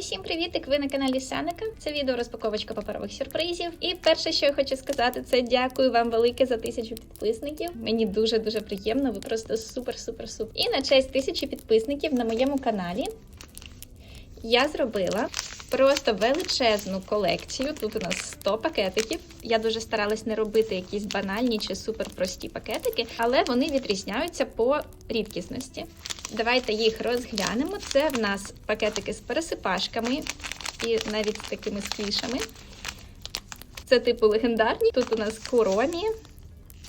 Усім привітик! Ви на каналі Саника. Це відео розпаковочка паперових сюрпризів. І перше, що я хочу сказати, це дякую вам велике за тисячу підписників. Мені дуже дуже приємно. Ви просто супер, супер, супер. І на честь тисячі підписників на моєму каналі я зробила просто величезну колекцію. Тут у нас 100 пакетиків. Я дуже старалась не робити якісь банальні чи суперпрості пакетики, але вони відрізняються по рідкісності. Давайте їх розглянемо. Це в нас пакетики з пересипашками і навіть з такими сквішами. Це типу легендарні. Тут у нас Куромі,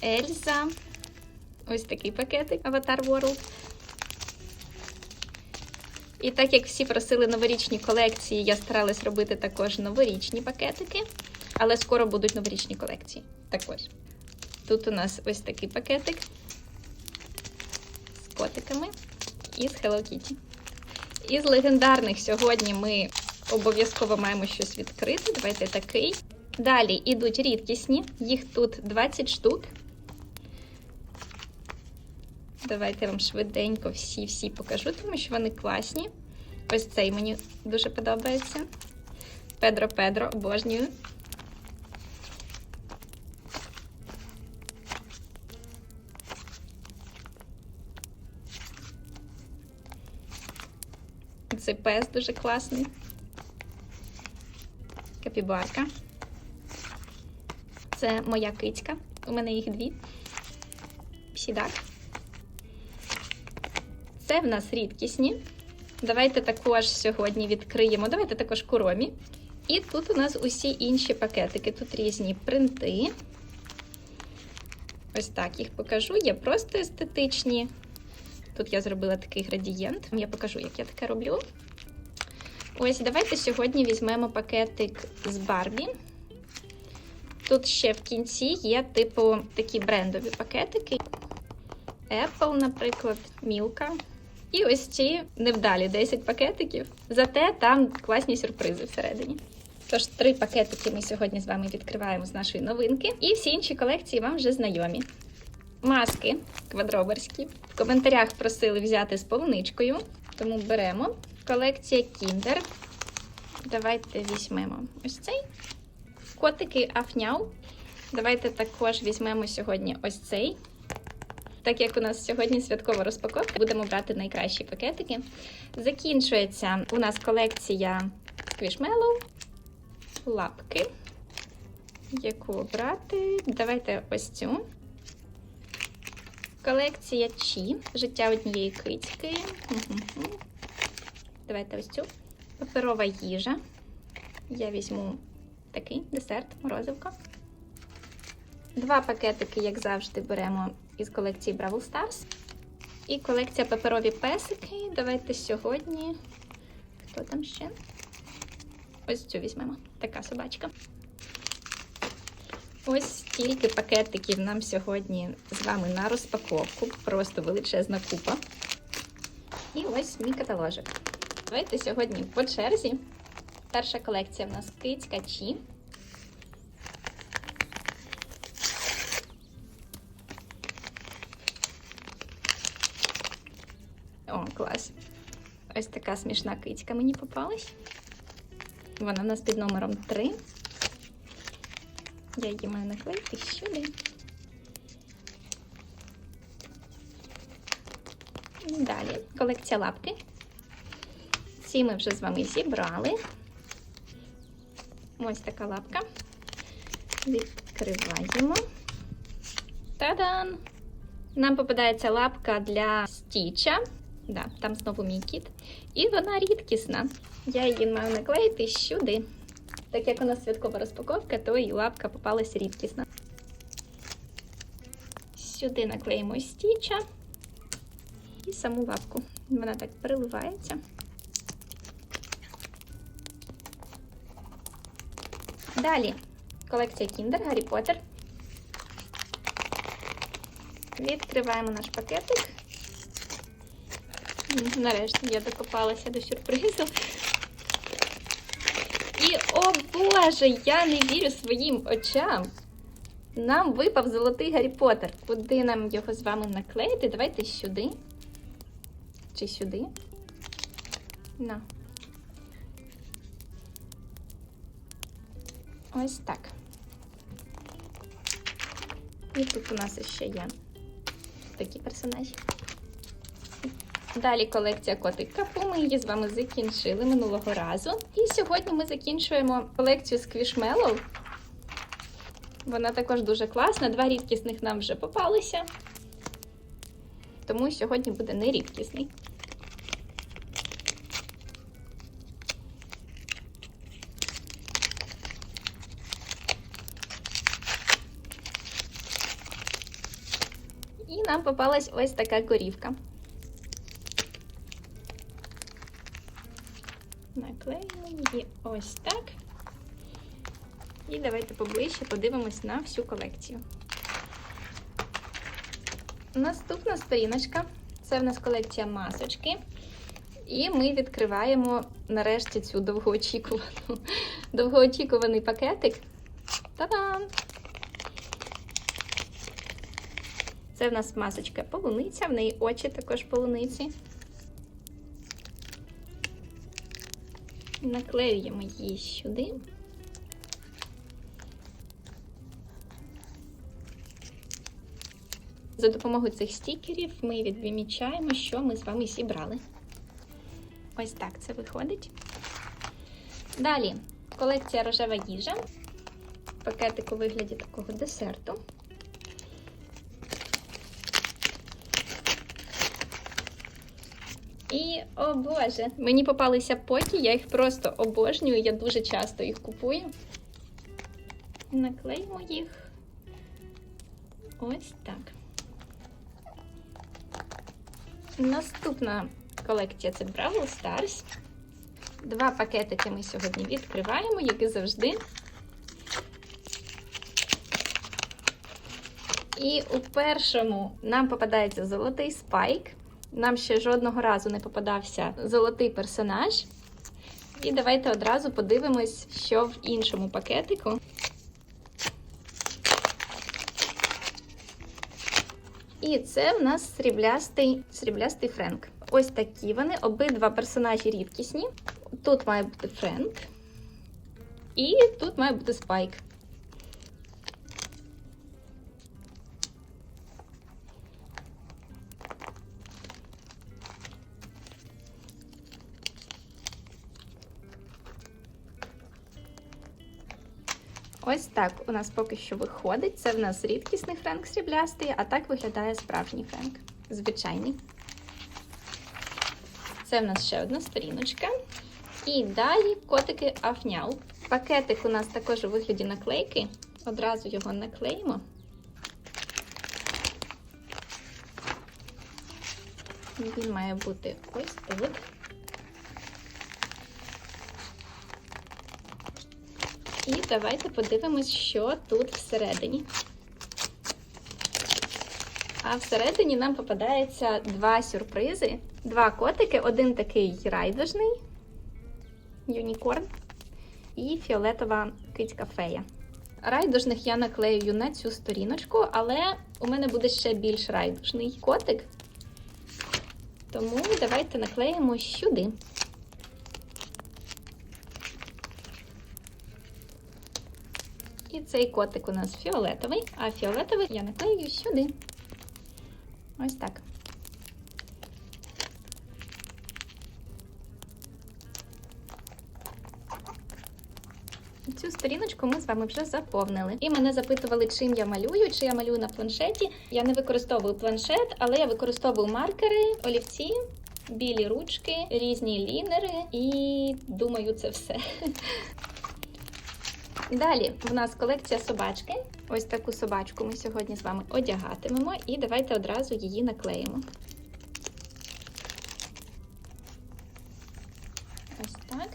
Ельза. Ось такий пакетик Avatar World. І так як всі просили новорічні колекції, я старалась робити також новорічні пакетики, але скоро будуть новорічні колекції. Також. Тут у нас ось такий пакетик з котиками і з Hello Kitty. Із легендарних сьогодні ми обов'язково маємо щось відкрити. Давайте такий. Далі йдуть рідкісні, їх тут 20 штук. Давайте я вам швиденько всі-всі покажу, тому що вони класні. Ось цей мені дуже подобається. Педро Педро, обожнюю. Цей пес дуже класний. Капібарка. Це моя кицька. У мене їх дві. Псідак. Це в нас рідкісні. Давайте також сьогодні відкриємо. Давайте також куромі. І тут у нас усі інші пакетики. Тут різні принти. Ось так їх покажу. Є просто естетичні. Тут я зробила такий градієнт. Я покажу, як я таке роблю. Ось, давайте сьогодні візьмемо пакетик з Барбі. Тут ще в кінці є, типу, такі брендові пакетики. Apple, наприклад, Мілка. І ось ці невдалі 10 пакетиків. Зате там класні сюрпризи всередині. Тож, три пакетики ми сьогодні з вами відкриваємо з нашої новинки. І всі інші колекції вам вже знайомі. Маски квадроберські. В коментарях просили взяти з полуничкою, тому беремо. Колекція Kinder. Давайте візьмемо ось цей. Котики Афняу. Давайте також візьмемо сьогодні ось цей. Так як у нас сьогодні святкова розпаковка, будемо брати найкращі пакетики. Закінчується у нас колекція Squishmallow, лапки. Яку брати? Давайте ось цю. Колекція Чі. Життя однієї кицьки. Угу. Давайте ось цю. Паперова їжа. Я візьму такий десерт, морозивко. Два пакетики, як завжди, беремо із колекції Бравл Stars. І колекція паперові песики. Давайте сьогодні. Хто там ще? Ось цю візьмемо. Така собачка. Ось стільки пакетиків нам сьогодні з вами на розпаковку. Просто величезна купа. І ось мій каталожик. Давайте сьогодні по черзі. Перша колекція в нас кицька Чі. О, клас. Ось така смішна кицька мені попалась. Вона в нас під номером 3. Я її маю наклеїти сюди. Далі колекція лапки. Ці ми вже з вами зібрали. Ось така лапка. Відкриваємо. Та-дан! Нам попадається лапка для стіча. Да, там знову мій кіт. І вона рідкісна. Я її маю наклеїти сюди. Так як у нас святкова розпаковка, то і лапка попалась рідкісна. Сюди наклеїмо стіча і саму лапку. Вона так переливається. Далі колекція Kinder, Гаррі Поттер. Відкриваємо наш пакетик. Нарешті я докопалася до сюрпризу. О Боже, я не вірю своїм очам. Нам випав золотий Гаррі Поттер. Куди нам його з вами наклеїти? Давайте сюди. Чи сюди? На. Ось так. І тут у нас ще є такі персонажі. Далі колекція котик капу. Ми її з вами закінчили минулого разу. І сьогодні ми закінчуємо колекцію сквішмелов. Вона також дуже класна. Два рідкісних нам вже попалися. Тому сьогодні буде нерідкісний. І нам попалась ось така корівка. Наклеїмо її ось так. І давайте поближче подивимось на всю колекцію. Наступна сторіночка це в нас колекція масочки. І ми відкриваємо нарешті цю довгоочікувану, довгоочікуваний пакетик. Та-дам! Це в нас масочка полуниця, в неї очі також полуниці. Наклеюємо її сюди. За допомогою цих стікерів ми відмічаємо, що ми з вами зібрали. Ось так це виходить. Далі колекція рожева їжа. Пакетик у вигляді такого десерту. І, о Боже, мені попалися поті, я їх просто обожнюю, я дуже часто їх купую. Наклеїмо їх ось так. Наступна колекція це Бравл Stars. Два пакетики ми сьогодні відкриваємо, як і завжди. І у першому нам попадається золотий спайк. Нам ще жодного разу не попадався золотий персонаж. І давайте одразу подивимось, що в іншому пакетику. І це в нас сріблястий, сріблястий Френк. Ось такі вони, обидва персонажі рідкісні. Тут має бути Френк. І тут має бути Спайк. Ось так у нас поки що виходить. Це в нас рідкісний френк сріблястий, а так виглядає справжній френк. Звичайний. Це в нас ще одна сторіночка. І далі котики Афняу. Пакетик у нас також у вигляді наклейки. Одразу його наклеїмо. Він має бути ось тут. І давайте подивимось, що тут всередині. А всередині нам попадається два сюрпризи. Два котики, один такий райдужний юнікорн і фіолетова кицька фея. Райдужних я наклею на цю сторіночку, але у мене буде ще більш райдужний котик. Тому давайте наклеїмо сюди. І цей котик у нас фіолетовий, а фіолетовий я наклею сюди. Ось так. Цю сторіночку ми з вами вже заповнили. І мене запитували, чим я малюю, чи я малюю на планшеті. Я не використовую планшет, але я використовую маркери, олівці, білі ручки, різні лінери і думаю, це все. Далі в нас колекція собачки. Ось таку собачку ми сьогодні з вами одягатимемо, і давайте одразу її наклеїмо. Ось так.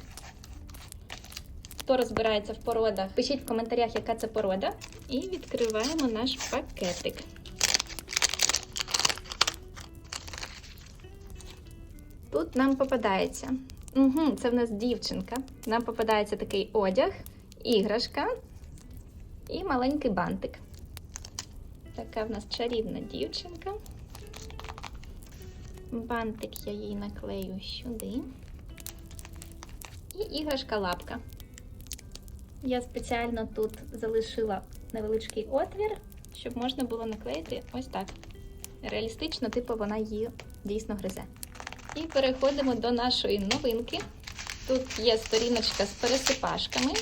Хто розбирається в породах, пишіть в коментарях, яка це порода. І відкриваємо наш пакетик. Тут нам попадається. Угу, Це в нас дівчинка. Нам попадається такий одяг, іграшка і маленький бантик. Така в нас чарівна дівчинка. Бантик я їй наклею сюди. І іграшка лапка. Я спеціально тут залишила невеличкий отвір, щоб можна було наклеїти ось так. Реалістично, типу, вона її дійсно гризе. І переходимо до нашої новинки. Тут є сторіночка з пересипашками.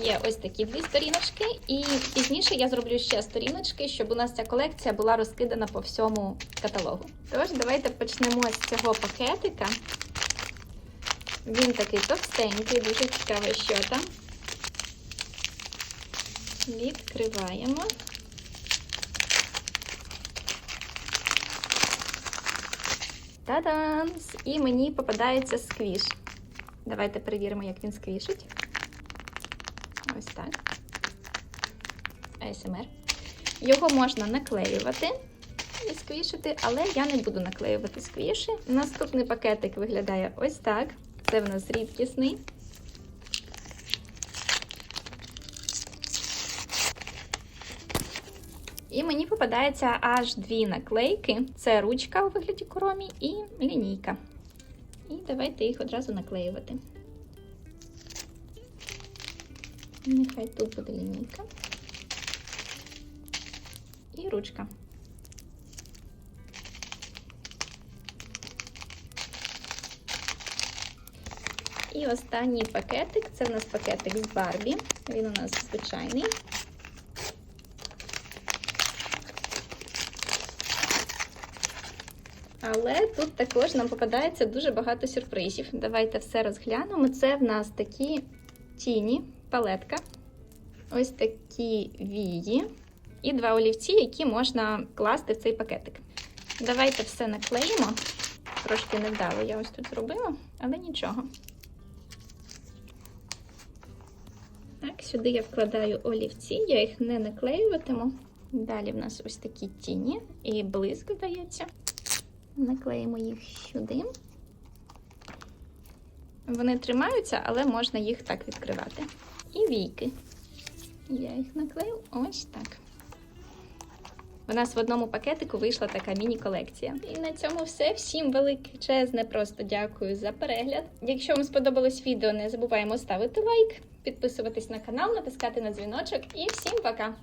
Є ось такі дві сторіночки, і пізніше я зроблю ще сторіночки, щоб у нас ця колекція була розкидана по всьому каталогу. Тож, давайте почнемо з цього пакетика. Він такий товстенький, дуже цікаво, що там. Відкриваємо. Та-дам! І мені попадається сквіш. Давайте перевіримо, як він сквішить. Ось так. АСМР. Його можна наклеювати і сквішити, але я не буду наклеювати сквіші. Наступний пакетик виглядає ось так. Це в нас рідкісний. І мені попадається аж дві наклейки: це ручка у вигляді коромі і лінійка. І давайте їх одразу наклеювати. Нехай тут буде лінійка. І ручка. І останній пакетик це в нас пакетик з Барбі. Він у нас звичайний. Але тут також нам попадається дуже багато сюрпризів. Давайте все розглянемо. Це в нас такі тіні, палетка, ось такі вії і два олівці, які можна класти в цей пакетик. Давайте все наклеїмо. Трошки невдало я ось тут зробила, але нічого. Так, сюди я вкладаю олівці, я їх не наклеюватиму. Далі в нас ось такі тіні і блиск здається. Наклеїмо їх сюди. Вони тримаються, але можна їх так відкривати. І війки. Я їх наклею ось так. У нас в одному пакетику вийшла така міні-колекція. І на цьому все. Всім величезне просто дякую за перегляд. Якщо вам сподобалось відео, не забуваємо ставити лайк, підписуватись на канал, натискати на дзвіночок і всім пока!